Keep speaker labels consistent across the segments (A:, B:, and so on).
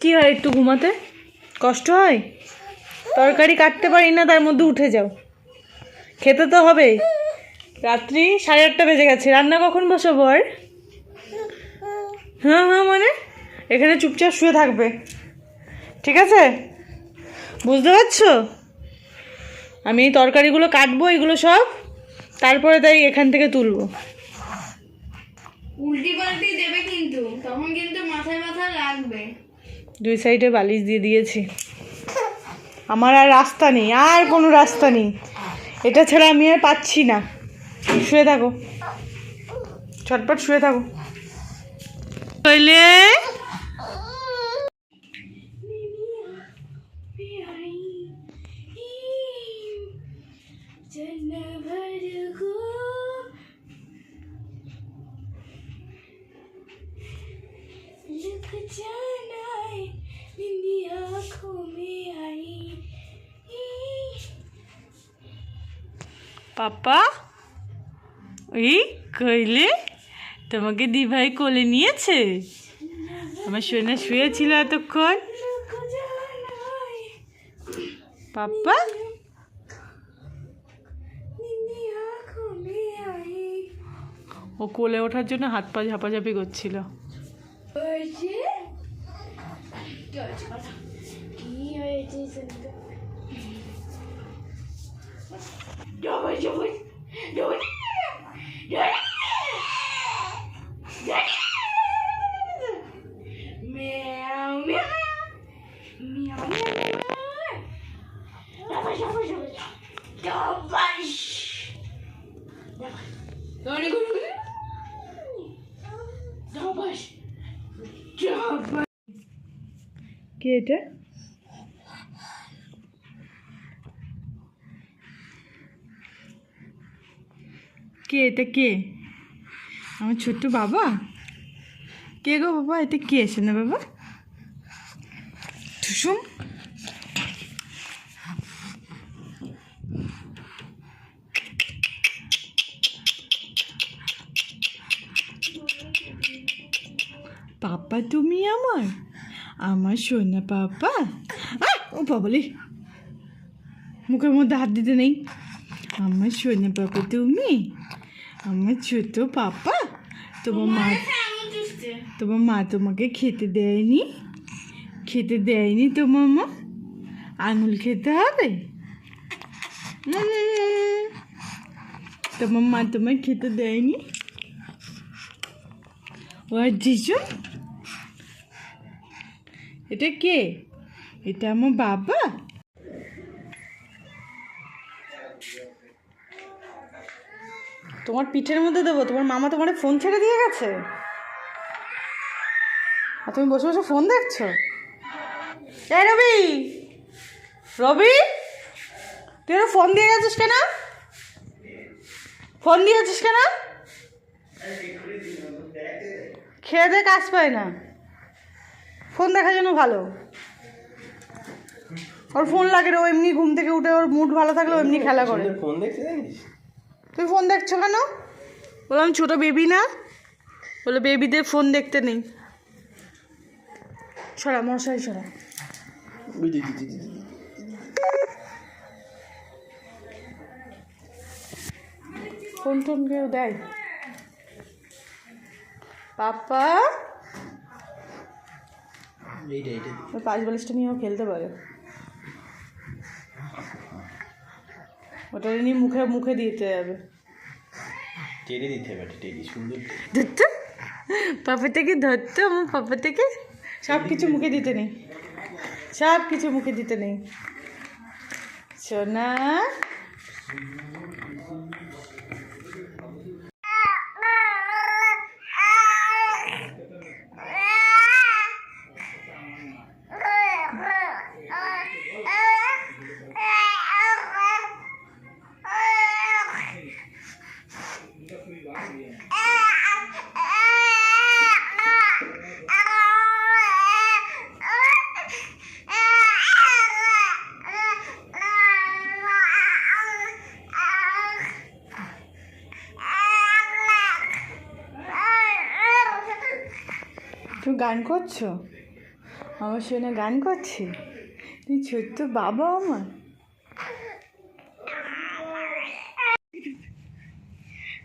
A: কি হয় একটু ঘুমাতে? কষ্ট হয়? তরকারি কাটতে পারি না, তার মধ্যে উঠে যাও। খেতে তো হবে রাত্রি সাড়ে আটটা বেজে গেছে। রান্না কখন বসাবো আর? হ্যাঁ হ্যাঁ মানে? এখানে চুপচাপ শুয়ে থাকবে। ঠিক আছে? বুঝতে পারছ? আমি এই তরকারিগুলো কাটবো, এগুলো সব। তারপরে তাই এখান থেকে তুলবো।
B: উল্টি পাল্টি দেবে কিন্তু, তখন কিন্তু মাথায় মাথায় লাগবে।
A: দুই সাইডে বালিশ দিয়ে দিয়েছি। আমার আর রাস্তা নেই, আর কোনো রাস্তা নেই। এটা ছাড়া আমি আর পাচ্ছি না। শুয়ে থাকো। ছটপট শুয়ে থাকো। কইলে
B: জানাই
A: পাপা ওই কইলে তোমাকে দিভাই কোলে নিয়েছে আমার সোনা শুয়েছিল এতক্ষণ পাপা ও কোলে ওঠার জন্য হাত পা ঝাপাঝাপি করছিল
B: কি হয়েছে কে
A: এটা? কে এটা কে? আমার ছোট্ট বাবা? কে গো বাবা? এটা কে? এসে না বাবা। টুসুম? পাপা তুমি আমার? আমার সোনা পাপা। ও বাবলি মুখের মধ্যে হাত দিতে নেই। আমার সোনা পাপা তুমি? আমার ছোট পাপা? তোমার মা তোমার মা তোমাকে খেতে দেয়নি? খেতে দেয়নি তোমার মা? আঙুল খেতে হবে? তোমার মা তোমার খেতে দেয়নি? ও আর জিজু? এটা কে? এটা আমার বাবা? তোমার পিঠের মধ্যে দেবো? তোমার মামা তোমার ফোন ছেড়ে দিয়ে গেছে? আর তুমি বসে বসে ফোন দেখছ? এই রবি! রবি! তুই ফোন দিয়ে গেছিস কেন? ফোন দিয়েছিস কেন? খেয়ে দিয়ে কাজ পায় না। ফোন দেখার জন্য ভালো। ওর ফোন লাগে ও এমনি ঘুম থেকে উঠে ওর মুড ভালো থাকলে এমনি খেলা করে।
C: ফোন দেখতে জানিস?
A: তুই ফোন দেখছ কেন? বললাম ছোট বেবি না। বলে বেবিদের ফোন দেখতে নেই। সরা মশাই সরা। ফোন টোন কেউ দেয়? পাপা?
C: এইটা এইটা
A: পাঁচ বালিশটা নিয়েও খেলতে পারে। ওটা নিয়ে মুখে মুখে দিতে হবে।
C: টেনে দিতে হবে টেনে সুন্দর
A: ধরতো? পাপা থেকে ধরতো আমার পাপা থেকে? সব কিছু মুখে দিতে নেই। সব কিছু মুখে দিতে নেই। সোনা তুমি গান করছ? আমার শুনে গান করছে? তুমি ছোট্ট বাবা আমার।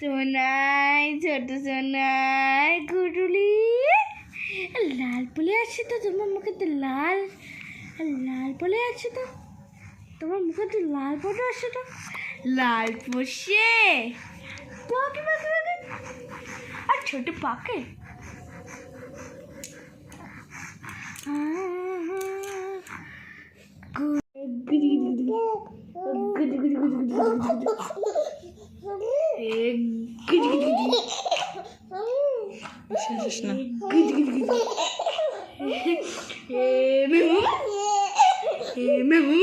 B: সোনাই ছোট সোনাই গুডুলি লাল পলে আছে তো তোমার মুখে তো লাল। লাল পলে আছে তো? তোমার মুখে তো লাল পলে আছে তো? লাল পোষে পাকে পাকে পাকে। আর ছোট Şuna şuna. Gıd
A: gıd
B: gıd. Memum. Memum.